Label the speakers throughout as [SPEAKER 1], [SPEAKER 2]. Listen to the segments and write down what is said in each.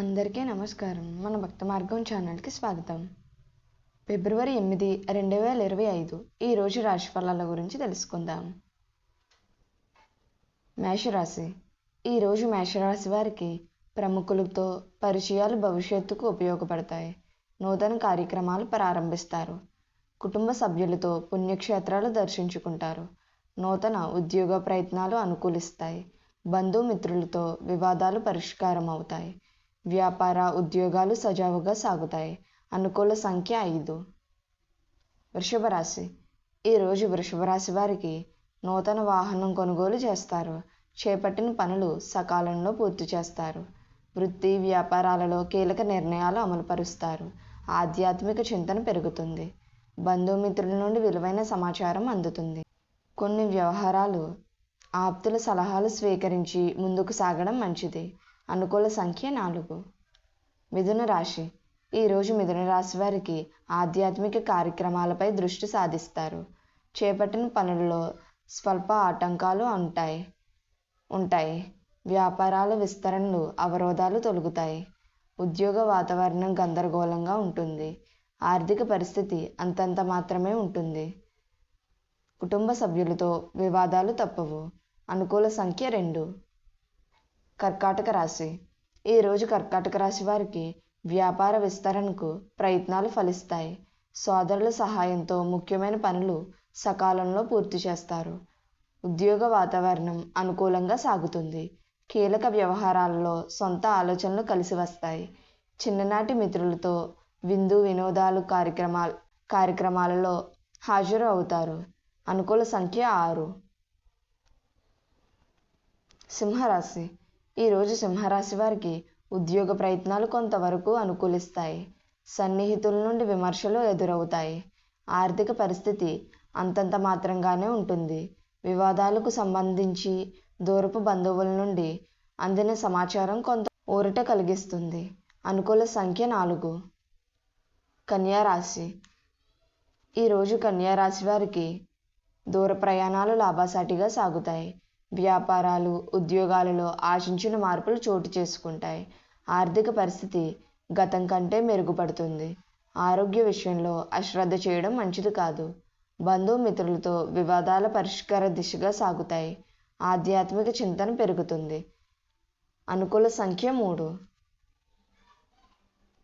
[SPEAKER 1] అందరికీ నమస్కారం. మన భక్త మార్గం ఛానల్కి స్వాగతం. ఫిబ్రవరి ఎనిమిది రెండు వేల ఇరవై ఐదు. ఈరోజు రాశిఫలాల గురించి తెలుసుకుందాం. మేషరాశి. ఈరోజు మేషరాశి వారికి ప్రముఖులతో పరిచయాలు భవిష్యత్తుకు ఉపయోగపడతాయి. నూతన కార్యక్రమాలు ప్రారంభిస్తారు. కుటుంబ సభ్యులతో పుణ్యక్షేత్రాలు దర్శించుకుంటారు. నూతన ఉద్యోగ ప్రయత్నాలు అనుకూలిస్తాయి. బంధుమిత్రులతో వివాదాలు పరిష్కారం అవుతాయి వ్యాపార ఉద్యోగాలు సజావుగా సాగుతాయి. అనుకూల సంఖ్య ఐదు. వృషభ రాశి ఈరోజు వృషభ రాశి వారికి నూతన వాహనం కొనుగోలు చేస్తారు. చేపట్టిన పనులు సకాలంలో పూర్తి చేస్తారు. వృత్తి వ్యాపారాలలో కీలక నిర్ణయాలు అమలుపరుస్తారు. ఆధ్యాత్మిక చింతన పెరుగుతుంది. బంధుమిత్రుల నుండి విలువైన సమాచారం అందుతుంది. కొన్ని వ్యవహారాలు ఆప్తుల సలహాలు స్వీకరించి ముందుకు సాగడం మంచిది. అనుకూల సంఖ్య నాలుగు. మిథున రాశి. ఈరోజు మిథున రాశి వారికి ఆధ్యాత్మిక కార్యక్రమాలపై దృష్టి సాధిస్తారు. చేపట్టిన పనుల్లో స్వల్ప ఆటంకాలు ఉంటాయి. ఉంటాయి. వ్యాపారాల విస్తరణలు అవరోధాలు తొలగుతాయి. ఉద్యోగ వాతావరణం గందరగోళంగా ఉంటుంది. ఆర్థిక పరిస్థితి అంతంత మాత్రమే ఉంటుంది. కుటుంబ సభ్యులతో వివాదాలు తప్పవు. అనుకూల సంఖ్య రెండు. కర్కాటక రాశి. ఈరోజు కర్కాటక రాశి వారికి వ్యాపార విస్తరణకు ప్రయత్నాలు ఫలిస్తాయి. సోదరుల సహాయంతో ముఖ్యమైన పనులు సకాలంలో పూర్తి చేస్తారు. ఉద్యోగ వాతావరణం అనుకూలంగా సాగుతుంది. కీలక వ్యవహారాలలో సొంత ఆలోచనలు కలిసి వస్తాయి. చిన్ననాటి మిత్రులతో విందు వినోదాలు కార్యక్రమాలు కార్యక్రమాలలో హాజరు అవుతారు. అనుకూల సంఖ్య ఆరు. సింహరాశి. ఈరోజు సింహరాశి వారికి ఉద్యోగ ప్రయత్నాలు కొంతవరకు అనుకూలిస్తాయి. సన్నిహితుల నుండి విమర్శలు ఎదురవుతాయి. ఆర్థిక పరిస్థితి అంతంత మాత్రంగానే ఉంటుంది. వివాదాలకు సంబంధించి దూరపు బంధువుల నుండి అందిన సమాచారం కొంత ఊరట కలిగిస్తుంది. అనుకూల సంఖ్య నాలుగు. కన్యారాశి ఈరోజు కన్యారాశి వారికి దూర ప్రయాణాలు లాభసాటిగా సాగుతాయి. వ్యాపారాలు ఉద్యోగాలలో ఆశించిన మార్పులు చోటు చేసుకుంటాయి. ఆర్థిక పరిస్థితి గతం కంటే మెరుగుపడుతుంది. ఆరోగ్య విషయంలో అశ్రద్ధ చేయడం మంచిది కాదు. బంధుమిత్రులతో వివాదాల పరిష్కార దిశగా సాగుతాయి. ఆధ్యాత్మిక చింతన పెరుగుతుంది. అనుకూల సంఖ్య మూడు.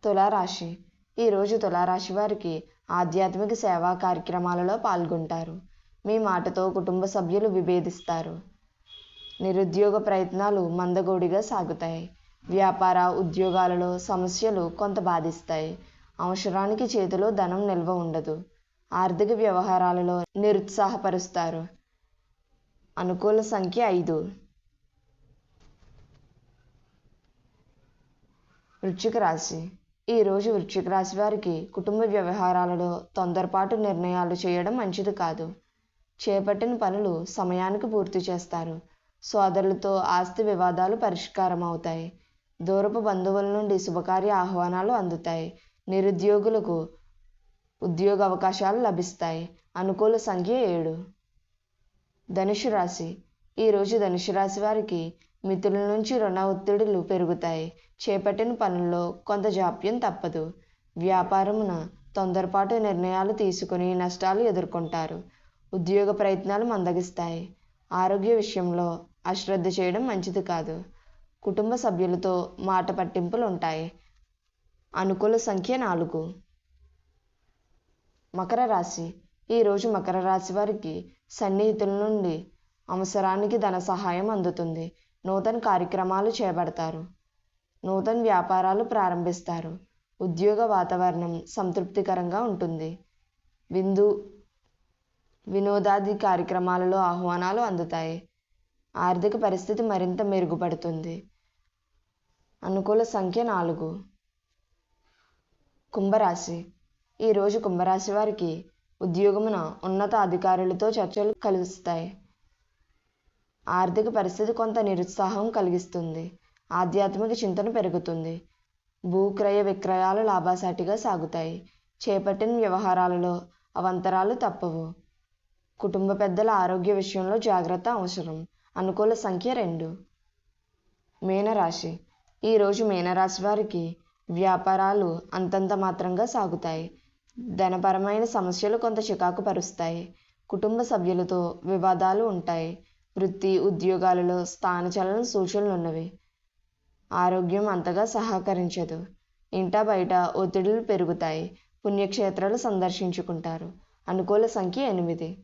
[SPEAKER 1] తులారాశి. ఈరోజు తులారాశి వారికి ఆధ్యాత్మిక సేవా కార్యక్రమాలలో పాల్గొంటారు. మీ మాటతో కుటుంబ సభ్యులు విభేదిస్తారు. నిరుద్యోగ ప్రయత్నాలు మందగోడిగా సాగుతాయి. వ్యాపార ఉద్యోగాలలో సమస్యలు కొంత బాధిస్తాయి. అవసరానికి చేతిలో ధనం నిల్వ ఉండదు. ఆర్థిక వ్యవహారాలలో నిరుత్సాహపరుస్తారు. అనుకూల సంఖ్య ఐదు. వృశ్చిక రాశి. ఈరోజు వృశ్చిక రాశి వారికి కుటుంబ వ్యవహారాలలో తొందరపాటు నిర్ణయాలు చేయడం మంచిది కాదు. చేపట్టిన పనులు సమయానికి పూర్తి చేస్తారు. సోదరులతో ఆస్తి వివాదాలు పరిష్కారం అవుతాయి దూరపు బంధువుల నుండి శుభకార్య ఆహ్వానాలు అందుతాయి. నిరుద్యోగులకు ఉద్యోగ అవకాశాలు లభిస్తాయి. అనుకూల సంఖ్య ఏడు. ధనుషు రాశి. ఈరోజు ధనుషు రాశి వారికి మిత్రుల నుంచి రుణ ఒత్తిడులు పెరుగుతాయి. చేపట్టిన పనుల్లో కొంత జాప్యం తప్పదు. వ్యాపారమున తొందరపాటు నిర్ణయాలు తీసుకుని నష్టాలు ఎదుర్కొంటారు. ఉద్యోగ ప్రయత్నాలు మందగిస్తాయి. ఆరోగ్య విషయంలో అశ్రద్ధ చేయడం మంచిది కాదు. కుటుంబ సభ్యులతో మాట పట్టింపులు ఉంటాయి అనుకూల సంఖ్య నాలుగు. మకర రాశి. ఈరోజు మకర రాశి వారికి సన్నిహితుల నుండి అవసరానికి ధన సహాయం అందుతుంది. నూతన కార్యక్రమాలు చేపడతారు. నూతన వ్యాపారాలు ప్రారంభిస్తారు. ఉద్యోగ వాతావరణం సంతృప్తికరంగా ఉంటుంది. విందు వినోదాది కార్యక్రమాలలో ఆహ్వానాలు అందుతాయి. ఆర్థిక పరిస్థితి మరింత మెరుగుపడుతుంది. అనుకూల సంఖ్య నాలుగు. కుంభరాశి. ఈరోజు కుంభరాశి వారికి ఉద్యోగమున ఉన్నత అధికారులతో చర్చలు కలుస్తాయి. ఆర్థిక పరిస్థితి కొంత నిరుత్సాహం కలిగిస్తుంది. ఆధ్యాత్మిక చింతన పెరుగుతుంది. భూక్రయ విక్రయాలు లాభసాటిగా సాగుతాయి. చేపట్టిన వ్యవహారాలలో అవంతరాలు తప్పవు. కుటుంబ పెద్దల ఆరోగ్య విషయంలో జాగ్రత్త అవసరం. అనుకూల సంఖ్య రెండు. మీనరాశి. ఈరోజు మీనరాశి వారికి వ్యాపారాలు అంతంత మాత్రంగా సాగుతాయి. ధనపరమైన సమస్యలు కొంత చికాకు పరుస్తాయి. కుటుంబ సభ్యులతో వివాదాలు ఉంటాయి. వృత్తి ఉద్యోగాలలో స్థానచలన సూచనలు ఉన్నవి. ఆరోగ్యం అంతగా సహకరించదు. ఇంట బయట ఒత్తిడులు పెరుగుతాయి. పుణ్యక్షేత్రాలు సందర్శించుకుంటారు. అనుకూల సంఖ్య ఎనిమిది.